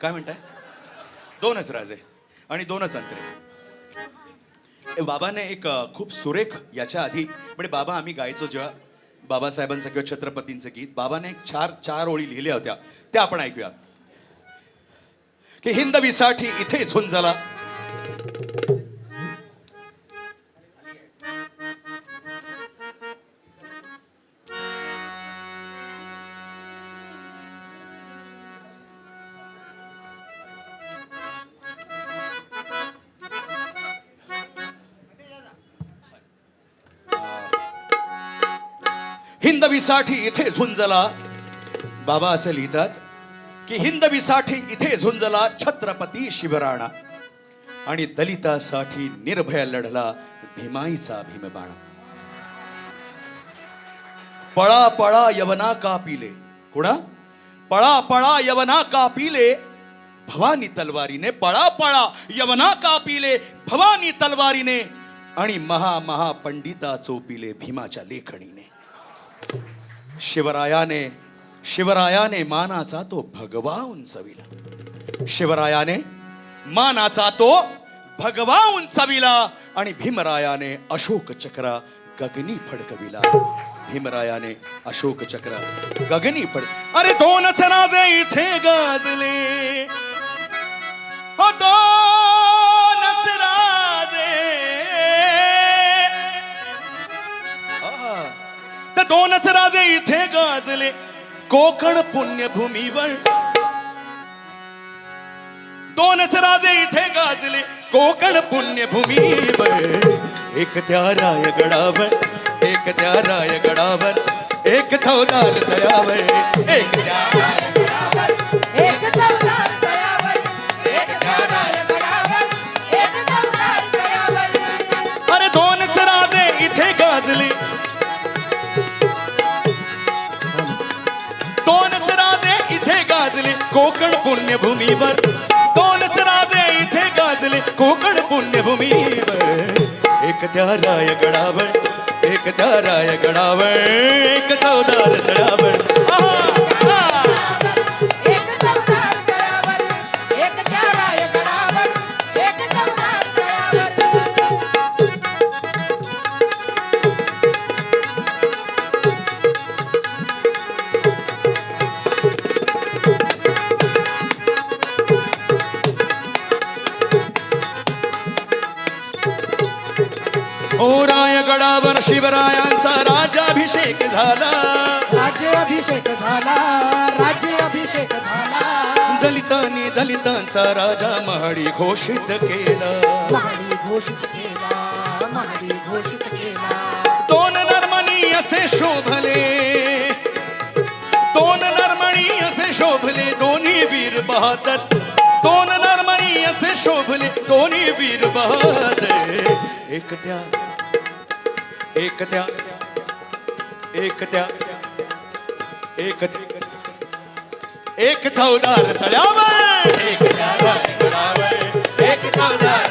काय म्हणताय? दोनच राजे आणि दोनच अंतरे. बाबाने एक खूप सुरेख याच्या आधी म्हणजे बाबा आम्ही गायचो जेव्हा बाबासाहेबांचं किंवा छत्रपतींचं गीत बाबाने एक चार चार ओळी लिहिल्या होत्या. त्या आपण ऐकूया. की हिंदवीसाठी इथे झुंजला. हिंदवीसाठी इथे झुंजला. बाबा असे लिहितात की हिंदवीसाठी इथे झुंजला छत्रपती शिवराणा. आणि दलितासाठी निर्भय लढला भीमाईचा भीमबाणा. पळा पळा यवना का पिले कुणा? पळा पळा यवना का पिले भवानी तलवारीने पळा पळा यवना का पिले भवानी तलवारीने आणि महा महा पंडिता चोपिले भीमाच्या लेखणीने. शिवरायाने शिवरायाने मानाचा तो भगवा उंचविला शिवरायाने मानाचा तो भगवा उंचविला आणि भीमरायाने अशोक चक्र गगनी फडकविला. भीमरायाने अशोक चक्र गगनी फड अरे दोनच राजे इथे गाजले. गाजले कोकण पुण्यभूमीवर. दोनच राजे इथे गाजले. कोकण पुण्यभूमीवर. एक त्या रायगडावर एक त्या रायगडावर एक चौदार दयावर. एक त्या कोकण पुण्यभूमीवर. दोनच राजे इथे गाजले कोकण पुण्यभूमीवर. एक त्या रायगडावर एक त्या रायगडावर एक चौदार तळावर ओ रायगडावर शिवरायांचा राजाभिषेक झाला. राज्याभिषेक झाला राज्याभिषेक झाला. दलितांनी दलितांचा राजा महाडी घोषित केला. महाडी घोषित केला महाडी घोषित केला. दोन नर्मणी असे शोभले. दोन नर्मणी असे शोभले दोन्ही वीर बहादर. दोन नर्मणी असे शोभले दोन्ही वीर बहादर. एक त्या एक त्या एक त्या एक चौदार तळ्यावर. एक एक चौदार तळ्यावर. एक चौदार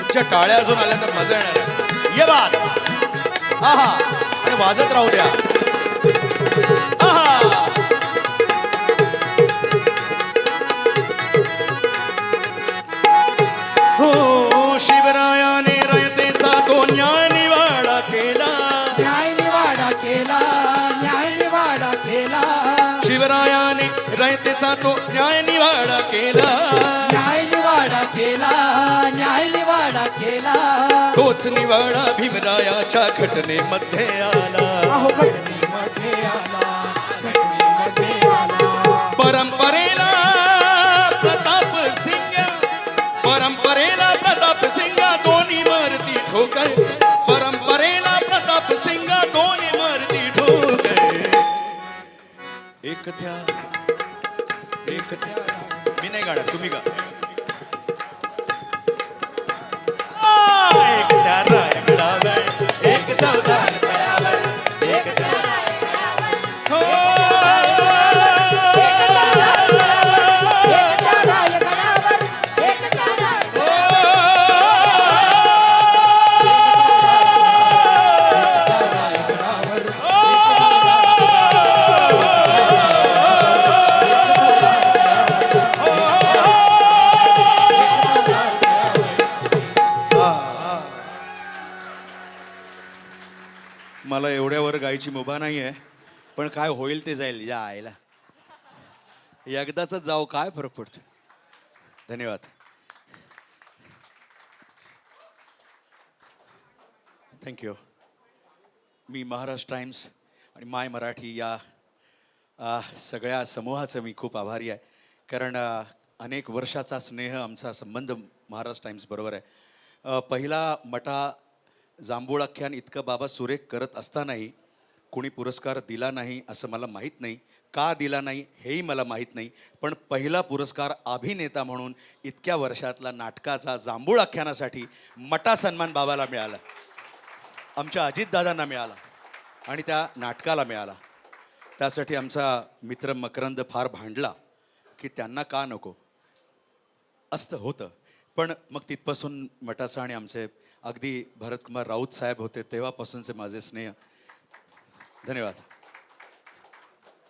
तुमच्या टाळ्या अजून आल्या तर मजा येणार. ये बात आहा. आणि वाजत राहू द्या. रयतेचा तो न्याय निवाडा केला. न्याय निवाडा केला न्याय निवाडा केला. तोच निवाडा भीमरायाच्या घटनेमध्ये आला. अहो घटनेमध्ये आला घटनेमध्ये आला. परंपरेला प्रताप सिंग परंपरेला प्रताप सिंग दोन्ही मरती ठोकर परंपरेला प्रताप सिंग दोन्ही मरती ठोकर एक त्या एक मी नाही गाणार तुम्ही गा. एक त्या एक चौदार मला एवढ्यावर गायची मुभा नाही आहे पण काय होईल ते जाईल या आईला. एकदाच जाऊ काय फरक पडतो? धन्यवाद. थँक्यू मी महाराष्ट्र टाइम्स आणि माय मराठी या आ, सगळ्या समूहाचं मी खूप आभारी आहे. कारण अनेक वर्षाचा स्नेह आमचा संबंध महाराष्ट्र टाइम्स बरोबर आहे. पहिला मटा जांभूळाख्यान इतकं बाबा सुरेख करत असतानाही कोणी पुरस्कार दिला नाही असं मला माहीत नाही. का दिला नाही हेही मला माहीत नाही. पण पहिला पुरस्कार अभिनेता म्हणून इतक्या वर्षातला नाटकाचा जांभूळ आख्यानासाठी मटा सन्मान बाबाला मिळाला. आमच्या अजितदादांना मिळाला आणि त्या नाटकाला मिळाला. त्यासाठी आमचा मित्र मकरंद फार भांडला की त्यांना का नको? असतं होतं. पण मग तिथपासून मटाचं आणि आमचे अगदी भरतकुमार राऊत साहेब होते तेव्हापासूनचे माझे स्नेह. धन्यवाद.